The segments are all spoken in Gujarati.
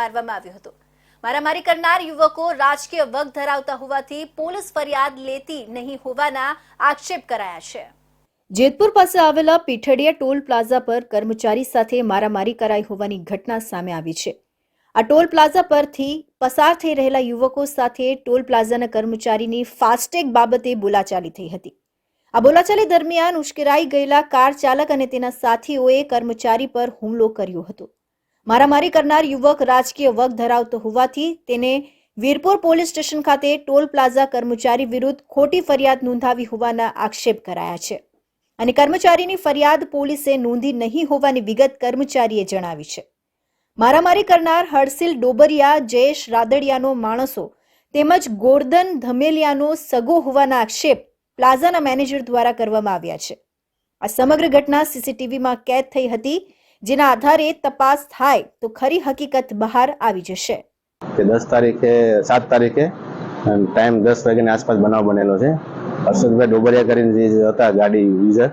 મારવામાં આવ્યો હતો. મારામારી કરનાર યુવકો રાજકીય વગ ધરાવતા હોવાથી પોલીસ ફરિયાદ લેતી નહીં હોવાના આક્ષેપ કરાયા છે. જેતપુર પાસે આવેલા પીઠડિયા ટોલ પ્લાઝા પર કર્મચારી સાથે મારામારી કરાઈ હોવાની ઘટના સામે આવી છે. આ ટોલ પ્લાઝા પરથી પસાર થઈ રહેલા યુવકો સાથે ટોલ પ્લાઝાના કર્મચારીની ફાસ્ટેગ બાબતે બોલાચાલી થઈ હતી. આ બોલાચાલી દરમિયાન ઉશ્કેરાઈ ગયેલા કાર ચાલક અને તેના સાથીઓએ કર્મચારી પર હુમલો કર્યો હતો. મારામારી કરનાર યુવક રાજકીય વગ ધરાવતો હોવાથી તેને વીરપુર પોલીસ સ્ટેશન ખાતે ટોલ પ્લાઝા કર્મચારી વિરુદ્ધ ખોટી ફરિયાદ નોંધાવી હોવાના આક્ષેપ કરાયા છે. અને કર્મચારીની ફરિયાદ પોલીસે નોંધી નહીં હોવાની વિગત કર્મચારીએ જણાવી છે. મારામારી કરનાર હર્ષિલ ડોબરિયા, જયેશ રાદડિયાનો માણસો તેમજ ગોરધન ધમેલિયાનો સગો હોવાના આક્ષેપ પ્લાઝાના મેનેજર દ્વારા કરવામાં આવ્યા છે. આ સમગ્ર ઘટના સીસીટીવીમાં કેદ થઈ હતી. જેના આધારે તપાસ થાય તો ખરી હકીકત બહાર આવી જશે. કે દસ તારીખે, સાત તારીખે ટાઈમ દસ વાગ્યાની આસપાસ બનાવ બનેલો છે. હર્ષદભાઈ ડોબરિયા કરીને જે હતા ગાડી યુઝર,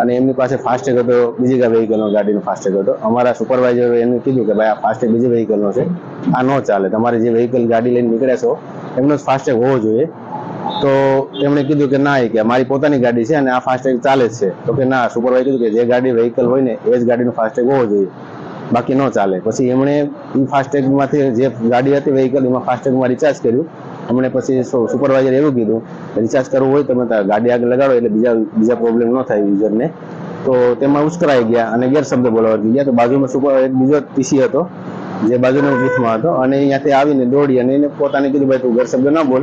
અને એમની પાસે ફાસ્ટેગ હતો, બીજી કઈ વ્હીકલનો ગાડીનો ફાસ્ટેગ હતો. અમારા સુપરવાઇઝર એમને કીધું કે ભાઈ, આ ફાસ્ટેગ બીજી વ્હીકલનો છે. આ ન ચાલે. તમારે જે વ્હીકલ ગાડી લઈને નીકળ્યા છો, એમનો જ ફાસ્ટેગ હોવો જોઈએ. તો એમણે કીધું કે ના એ કે મારી પોતાની ગાડી છે અને આ ફાસ્ટેગ ચાલે છે. તો કે ના સુપરવાઇઝર કીધું કે જે ગાડી વ્હીકલ હોય ને, એ જ ગાડીનો ફાસ્ટેગ હોવો જોઈએ. બાકી ન ચાલે. પછી એમણે એ ફાસ્ટેગમાંથી જે ગાડી હતી વ્હીકલ એમાં ફાસ્ટેગમાં રિચાર્જ કર્યું. હમણે પછી સુપરવાઇઝર એવું કીધું રિચાર્જ કરવું હોય તમે ગાડી આગળ લગાડો એટલે બીજા બીજા પ્રોબ્લેમ ન થાય યુઝરને તો તેમાં ઉશ્કરાઈ ગયા અને ગેરશબ્દ બોલાવા ગયા. તો બાજુમાં સુપર એક બીજો ટીસી હતો. જે બાજુના જૂથમાં હતો અને અહીંયાથી આવીને દોડી અને એને પોતાને કીધું, ભાઈ, તું ગેરશબ્દ ન બોલ.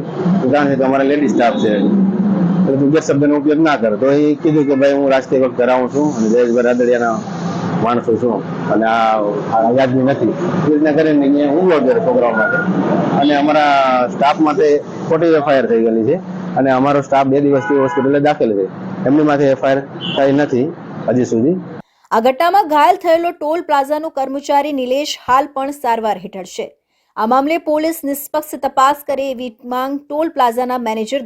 કારણ કે અમારા લેડીઝ સ્ટાફ છે. એટલે તું ગેરશબ્દનો ઉપયોગ ના કર. તો એ કીધું કે, ભાઈ, હું રાજકીય વખત ધરાવું છું અને જયેશભાઈ રાદડિયાના માણસો છું અને આ યાદની નથી. એ રીતના કરીને અહીંયા હુમલો કર્યો છોકરાઓ માટે. અને અમારા સ્ટાફ માટે ખોટી એફઆઈઆર થઈ ગયેલી છે. અને અમારો સ્ટાફ બે દિવસથી હોસ્પિટલે દાખલ છે. એમની માથે એફઆઈઆર થઈ નથી હજી સુધી. આ ઘટનામાં ઘાયલ થયેલો ટોલ પ્લાઝાનો કર્મચારી નિલેશ હાલ પણ સારવાર હેઠળ છે. આ મામલે પોલીસ નિષ્પક્ષ તપાસ કરે એવી માંગ ટોલ પ્લાઝાના મેનેજર